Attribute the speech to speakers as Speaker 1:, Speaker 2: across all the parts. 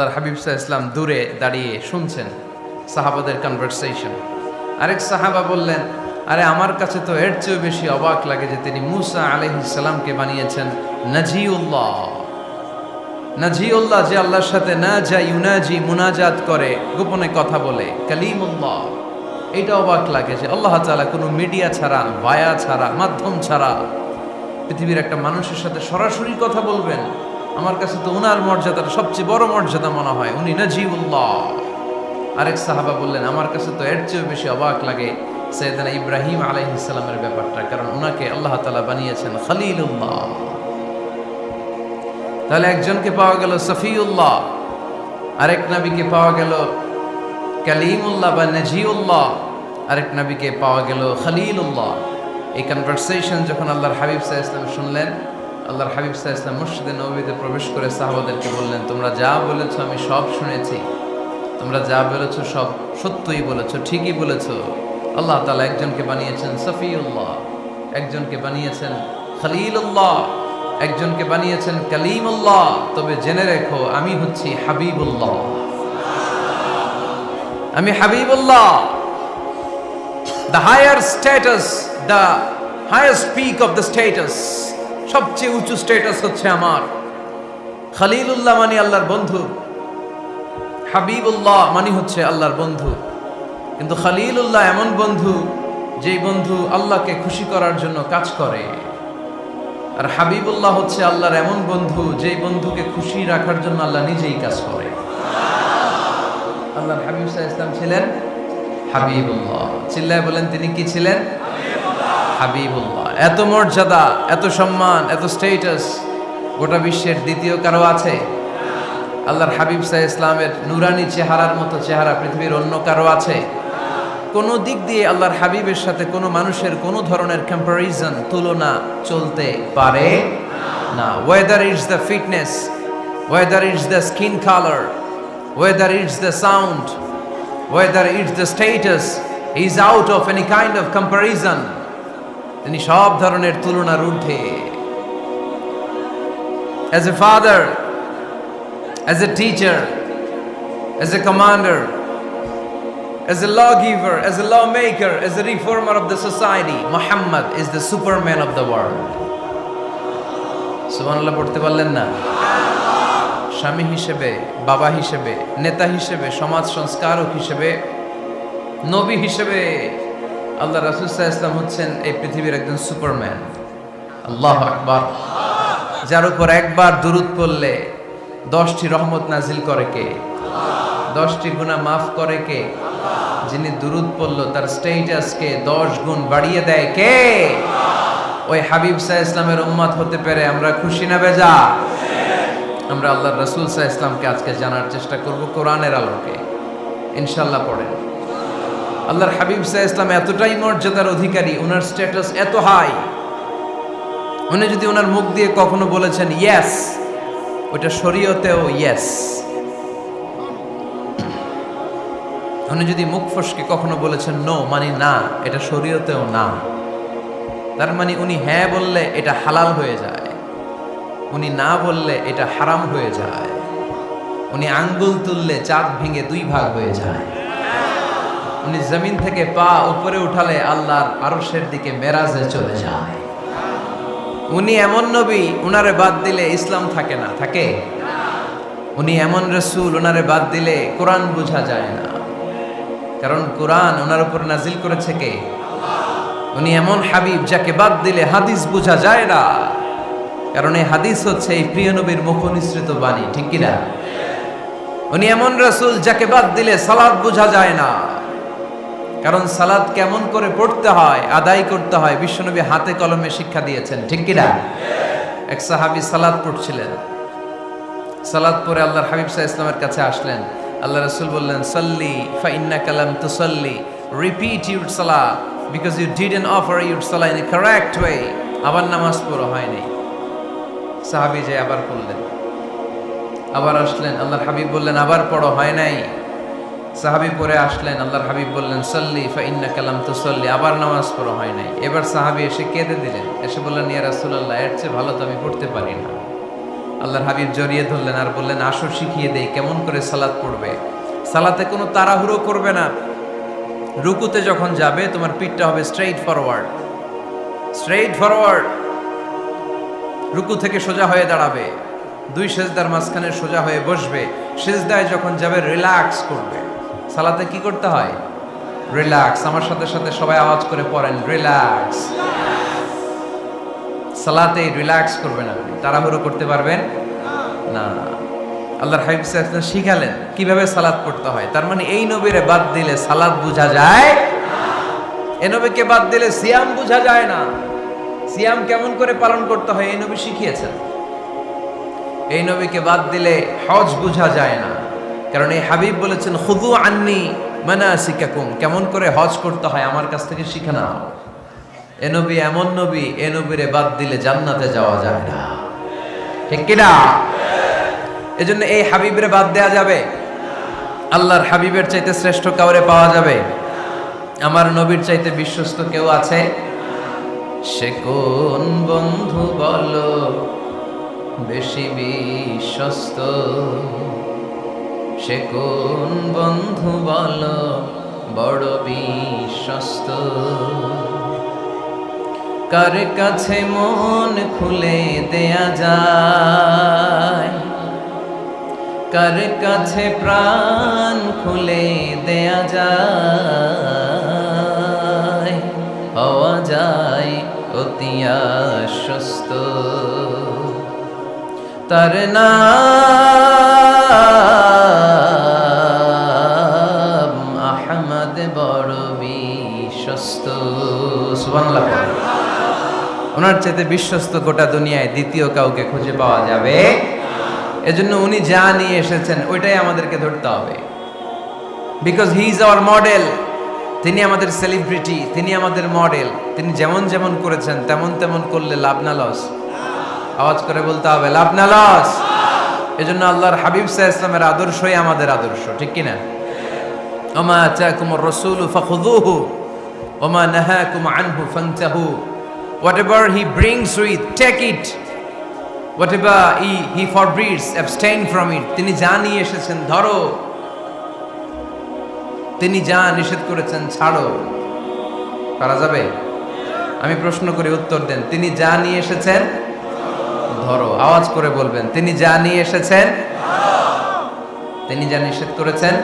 Speaker 1: আল্লাহর হাবিব সাহা ইসলাম দূরে দাঁড়িয়ে শুনছেন সাহাবাদের কনভারসেশন আরেক সাহাবা বললেন, আরে, আমার কাছে তো এর চেয়েও বেশি অবাক লাগে যে তিনি মুসা আলহিসাল্লামকে বানিয়েছেন নাজিউল্লাহ। নাজিউল্লাহ যে আল্লাহর সাথে না যা ইউনাজি, মুনাজাত করে, গোপনে কথা বলে, কালিমুল্লাহ। এটা অবাক লাগে যে আল্লাহ তাআলা কোনো মিডিয়া ছাড়া বায়া ছাড়া, মাধ্যম ছাড়া পৃথিবীর একটা মানুষের সাথে সরাসরি কথা বলবেন। আমার কাছে তো উনার মর্যাদাটা সবচেয়ে বড় মর্যাদা মনে হয়, উনি নাজিউল্লাহ। আরেক সাহাবা বললেন, আমার কাছে তো এর চেয়েও বেশি অবাক লাগে সৈয়দানা ইব্রাহিম আলাইহিসসালামের ব্যাপারটা, কারণ ওনাকে আল্লাহ তাআলা বানিয়েছেন খলিলুল্লাহ। তাহলে একজনকে পাওয়া গেল সফিউল্লাহ, আরেক নবীকে পাওয়া গেল কালিমুল্লাহ বা নাজিউল্লাহ, আরেক নবীকে পাওয়া গেল খলিলুল্লাহ। এই কনভারসেশন যখন আল্লাহর হাবিব সাহা ইসলাম শুনলেন আল্লাহর হাবিব সাহা ইসলাম মসজিদে নবীতে প্রবেশ করে সাহাবাদেরকে বললেন, তোমরা যা বলেছ আমি সব শুনেছি। তোমরা যা বলেছ সব সত্যই বলেছ, ঠিকই বলেছ। আল্লাহ তালা একজনকে বানিয়েছেন সফিউল্লাহ, একজনকে বানিয়েছেন খলিলুল্লাহ, একজনকে বানিয়েছেন কালিমুল্লাহ। তবে জেনে রেখো, আমি হচ্ছি হাবিবুল্লাহ। আমি Habibullah. The higher status the higher speak of the status সবচেয়ে উঁচু স্ট্যাটাস হচ্ছে আমার। খালিলুল্লাহ মানে আল্লাহর বন্ধু। হাবিবুল্লাহ মানে হচ্ছে আল্লাহর বন্ধু। কিন্তু খালিলুল্লাহ এমন বন্ধু, যেই বন্ধু আল্লাহকে খুশি করার জন্য কাজ করে। আর হাবিবুল্লাহ হচ্ছে আল্লাহর এমন বন্ধু, যেই বন্ধুকে খুশি রাখার জন্য আল্লাহ নিজেই কাজ করে। আল্লাহর হাবিব সাহা ইসলাম ছিলেন হাবিবুল্লাহ। চিল্লায় বলেন তিনি কি ছিলেন? হাবিবুল্লাহ, এত মর্যাদা, এত সম্মান, এত স্টেটাস গোটা বিশ্বের দ্বিতীয় কারও আছে? আল্লাহর হাবিব সাহা ইসলামের নুরানি চেহারার মতো চেহারা পৃথিবীর অন্য কারও আছে? কোনো দিক দিয়ে আল্লাহর হাবিবের সাথে কোনো মানুষের কোনো ধরনের কম্পারিজন তুলনা চলতে পারে? না। Whether it's the fitness whether it's the skin colour whether it's the sound whether it's the status is out of any kind of comparison তিনি সব ধরনের তুলনার ঊর্ধ্বে as a father as a teacher as a commander As a lawgiver, as a lawmaker, as a reformer of the society, Muhammad is the superman of the world. সুবহানাল্লাহ পড়তে পারলেন না স্বামী হিসেবে বাবা হিসেবে নেতা হিসেবে সমাজ সংস্কারক হিসেবে নবী হিসেবে আল্লাহ রাসুল ইসলাম হচ্ছেন এই পৃথিবীর একজন সুপারম্যান। আল্লাহ আকবার। যার উপর একবার দুরুদ পড়লে দশটি রহমত নাজিল করে কে? দশটি গুণা মাফ করে কে? যিনি দুরুদ পড়ল, তার স্টেটাসকে দশ গুণ বাড়িয়ে দেয় কে? ওই হাবিব সাহ ইসলামের উম্মাদ হতে পেরে আমরা খুশি না বেজা? আমরা আল্লাহ রসুল সাহ ইসলামকে আজকে জানার চেষ্টা করব কোরআনের আলোকে। ইনশাল্লাহ পড়েন। আল্লাহর হাবিব সাহ ইসলাম এতটাই মর্যাদার অধিকারী, ওনার স্ট্যাটাস এত হাই উনি যদি ওনার মুখ দিয়ে কখনো বলেছেন ইয়েস ওইটা শরীয়তেও ইয়েস উনি যদি মুখ ফসকে কখনো বলেছেন নো মানে না, এটা শরীয়তেও না। তার মানে উনি হ্যাঁ বললে এটা হালাল হয়ে যায়। উনি না বললে এটা হারাম হয়ে যায়। উনি আঙ্গুল তুললে চাঁদ ভেঙে দুই ভাগ হয়ে যায়। উনি জমিন থেকে পা উপরে উঠালে আল্লাহর আরশের দিকে মেরাজে চলে যায়। উনি এমন নবী, উনারে বাদ দিলে ইসলাম থাকে না। থাকে? উনি এমন রসুল ওনারে বাদ দিলে কোরআন বোঝা যায় না। কারণ কোরআন ওনার উপর নাজিল করেছে কে? উনি এমন হাবিব যাকে বাদ দিলে হাদিস বোঝা যায় না। কারণ এই হাদিস হচ্ছে এই প্রিয় নবীর মুখ নিঃসৃত বাণী, ঠিক কিনা? উনি এমন রসুল যাকে বাদ দিলে সালাদ বোঝা যায় না। কারণ সালাদ কেমন করে পড়তে হয়, আদায় করতে হয়, বিশ্বনবী হাতে কলমে শিক্ষা দিয়েছেন, ঠিক কিনা? এক সাহাবি সালাদ পড়ছিলেন। সালাদ পরে আল্লাহর হাবিব সাহা ইসলামের কাছে আসলেন। আল্লাহ রসুল বললেন, সল্লি ফাইন্না কালাম তুসাল্লি রিপিট ইউর সালা because you didn't offer your সালা ইন কারেক্ট ওয়ে আবার নামাজ পড়ো হয়নি। সাহাবি যে আবার পড়লেন। আবার আসলেন, আল্লাহর হাবিব বললেন, আবার পড়ো হয় নাই। সাহাবি পরে আসলেন, আল্লাহর হাবিব বললেন, সল্লি ফাইন্না কালাম তুসল্লি। আবার নামাজ পড়ো হয় নাই। এবার সাহাবি এসে কেঁদে দিলেন। এসে বললেন, ইয়া রাসূলুল্লাহ, এর চেয়ে ভালো তো আমি পড়তে পারি না। আল্লাহর হাবিব জড়িয়ে ধরলেন আর বললেন, আসো, শিখিয়ে দেই, কেমন করে সালাত পড়বে? সালাতে কোনো তাড়াহুড়ো করবে না। রুকুতে যখন যাবে, তোমার পিঠটা হবে স্ট্রেইট ফরওয়ার্ড। Straight forward. রুকু থেকে সোজা হয়ে দাঁড়াবে। দুই সেজদার মাঝখানে সোজা হয়ে বসবে। সেজদায় যখন যাবে, রিল্যাক্স করবে। সালাতে কি করতে হয়? রিল্যাক্স আমার সাথে সাথে সবাই আওয়াজ করে পড়েন রিল্যাক্স সালাতে রিল্যাক্স করবেন আপনি। তাড়াহুড়ো করতে পারবেন? না। আল্লাহর হাবিব সাল্লাল্লাহু শিখালেন কীভাবে সালাদ পড়তে হয়। তার মানে এই নবীরে বাদ দিলে সালাদ বোঝা যায়? এ নবীকে বাদ দিলে সিয়াম বোঝা যায় না। সিয়াম কেমন করে পালন করতে হয় এই নবী শিখিয়েছেন। এই নবীকে বাদ দিলে হজ বোঝা যায় না। কারণ এই হাবিব বলেছেন খুদু আন্নি মানাসিকাকুম। কেমন করে হজ করতে হয়, আমার কাছ থেকে শিখে নাও। এ নবী এমন নবী, এ নবীরে বাদ দিলে জান্নাতে যাওয়া যায় না। ঠিক কিনা? এজন্য এই হাবিবের বাদ দেয়া যাবে। আল্লাহর হাবিবের চাইতে শ্রেষ্ঠ কাউরে পাওয়া যাবে। আমার নবীর চাইতে বিশ্বস্ত কেউ আছে? সে কোন বন্ধু বলো, বেশি বিশ্বস্ত? সে কোন বন্ধু বল, বড় বিশ্বস্ত? কার কাছে মন খুলে দেয়া যায়? কার কাছে প্রাণ খুলে দেয়া যায়? হওয়া যায় অতি আশ্বস্ত। তার নাম ওনার চাইতে বিশ্বস্ত গোটা দুনিয়ায় দ্বিতীয় কাউকে খুঁজে পাওয়া যাবে। এজন্য উনি যা নিয়ে এসেছেন, ওইটাই আমাদেরকে ধরতে হবে। Because he is our model তিনি আমাদের সেলিব্রিটি তিনি আমাদের মডেল তিনি যেমন যেমন করেছেন, তেমন তেমন করলে লাভ না লস আওয়াজ করে বলতে হবে, লাভ না লস এজন্য আল্লাহর হাবিব সাহ ইসলামের আদর্শই আমাদের আদর্শ, ঠিক কিনা? ওমা আতাকুম রসুল ফাখুদুহু ওমা নাহাকুম আনহু ফান্তাহু। Whatever he brings with take it. Whatever he, he forbids abstain from it. তিনি যা নিয়ে এসেছেন ধরো। তিনি যা নিষেধ করেছেন ছাড়ো। পারা যাবে? আমি প্রশ্ন করি উত্তর দেন। তিনি যা নিয়ে এসেছেন ধরো। আওয়াজ করে বলবেন তিনি যা নিয়ে এসেছেন তিনি যা নিষেধ করেছেন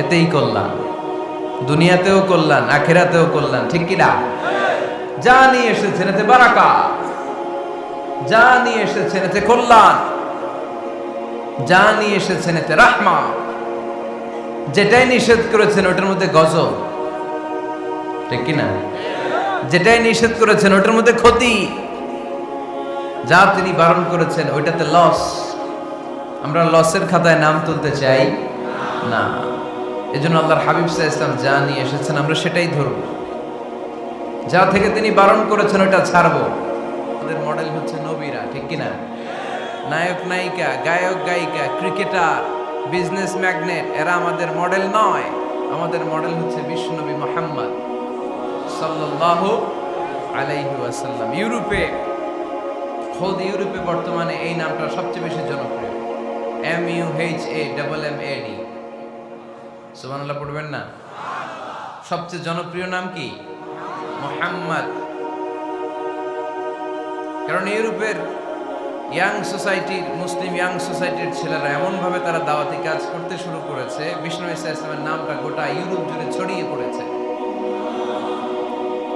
Speaker 1: এতেই কল্যাণ। দুনিয়াতেও কল্যাণ আখেরাতেও কল্যাণ ঠিক কি না? যা নিয়ে এসেছেন এতে বারাকা। যা নিয়ে এসেছেন এতে কল্যাণ। যা নিয়ে এসেছেন এতে রাহমা। যেটাই নিষেধ করেছেন, ওটার মধ্যে গজব। ঠিক কি না যেটাই নিষেধ করেছেন, ওটার মধ্যে ক্ষতি। যা তিনি বারণ করেছেন, ওইটাতে লস আমরা লসের খাতায় নাম তুলতে চাই? না। এজন্য আল্লাহর হাবিব সাহা ইসলাম যা নিয়ে এসেছেন, আমরা সেটাই ধরবো। যা থেকে তিনি বারণ করেছেন, ওটা ছাড়বো। আমাদের মডেল হচ্ছে নবীরা, ঠিক কিনা? নায়ক, নায়িকা, গায়ক, গায়িকা ক্রিকেটার বিজনেস ম্যাগনেট এরা আমাদের মডেল নয়। আমাদের মডেল হচ্ছে বিশ্বনবী মোহাম্মদ সাল্লাল্লাহু আলাইহি ওয়াসাল্লাম। ইউরোপে, খোদ ইউরোপে বর্তমানে এই নামটা সবচেয়ে বেশি জনপ্রিয়। M U H A double M A D সুবহানাল্লাহ, পড়বেন না? সবচেয়ে জনপ্রিয় নাম কি? মোহাম্মদ। কারণ ইউরোপের ইয়াং সোসাইটির, মুসলিম ইয়াং সোসাইটির ছেলেরা এমনভাবে তারা দাওয়াতি কাজ করতে শুরু করেছে। বিষ্ণু ইসা ইসলামের নামটা গোটা ইউরোপ জুড়ে ছড়িয়ে পড়েছে।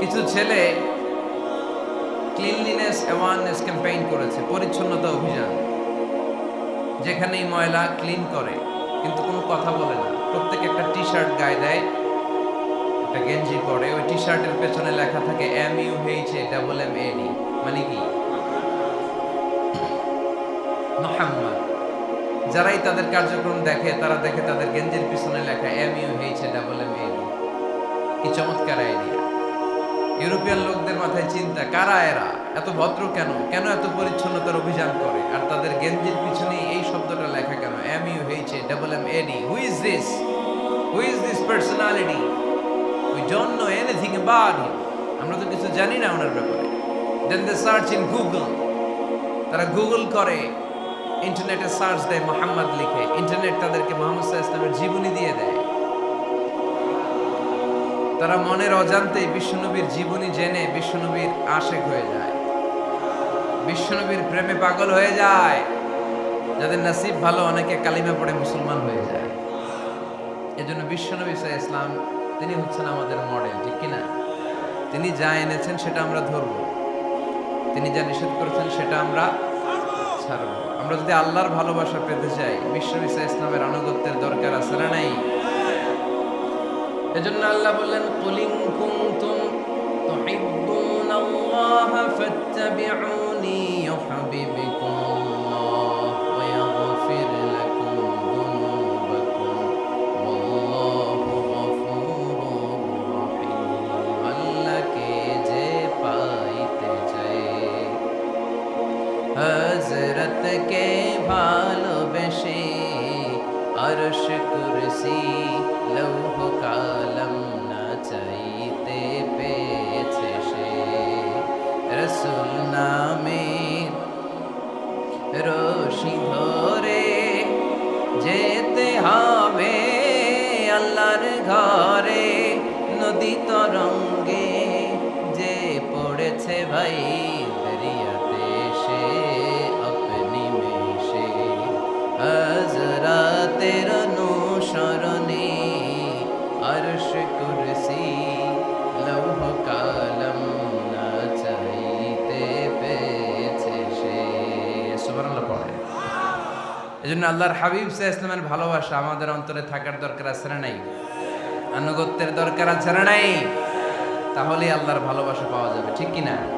Speaker 1: কিছু ছেলে ক্লিনলিনেস অ্যাওয়ারনেস ক্যাম্পেইন করেছে, পরিচ্ছন্নতা অভিযান, যেখানেই ময়লা ক্লিন করে, কিন্তু কোনো কথা বলে না। প্রত্যেক একটা টি শার্ট গায়ে দেয় একটা গেঞ্জি পরে, ওই টি শার্টের পেছনে লেখা থাকে M U H A double M A D মানে কি? যারাই তাদের কার্যক্রম দেখে, তারা দেখে তাদের গেঞ্জির পিছনে লেখা M U H A double M A D কি চমৎকার আইডিয়া ইউরোপিয়ান লোকদের মাথায় চিন্তা, কারা এরা? এত ভদ্র কেন? কেন এত পরিচ্ছন্নতার অভিযান করে? আর তাদের গেঞ্জির পিছনে এই শব্দটা লেখা কেন? M U H A double M A D who is this who is this personality don't know anything about him আমরা তো কিছু জানি না ওনার ব্যাপারে। Then they search in Google তারা গুগল করে ইন্টারনেটে সার্চ দেয় মোহাম্মদ লিখে। ইন্টারনেট তাদেরকে মোহাম্মদ ইসলামের জীবনী দিয়ে দেয়। তারা মনের অজান্তে বিশ্বনবীর জীবনী জেনে বিশ্বনবীর আশেক হয়ে যায়। বিশ্বনবীর প্রেমে পাগল হয়ে যায়। যাদের নসিব ভালো, অনেকে কালিমা পড়ে মুসলমান হয়ে যায়। এজন্য বিশ্বনবী আলাইহি ইসলাম তিনি হচ্ছেন আমাদের মডেল ঠিক কিনা তিনি যা এনেছেন সেটা আমরা ধরব। তিনি যা নিষেধ করেছেন সেটা আমরা ছাড়ব। আমরা যদি আল্লাহর ভালোবাসা পেতে চাই সাল্লাল্লাহু ইসলামের আনুগত্যের দরকার আছে না নাই? এজন্য আল্লাহ বললেন কুলিং আল্লাহ ফাত্তাবিউনি নামের রশি ধরে যেতে হবে আল্লাহর ঘরে। এজন্য আল্লাহর হাবিব সাহ ইসলামের ভালোবাসা আমাদের অন্তরে থাকার দরকার আছে না নাই? আনুগত্যের দরকার আছে না নাই? তাহলে আল্লাহর ভালোবাসা পাওয়া যাবে, ঠিক কিনা? না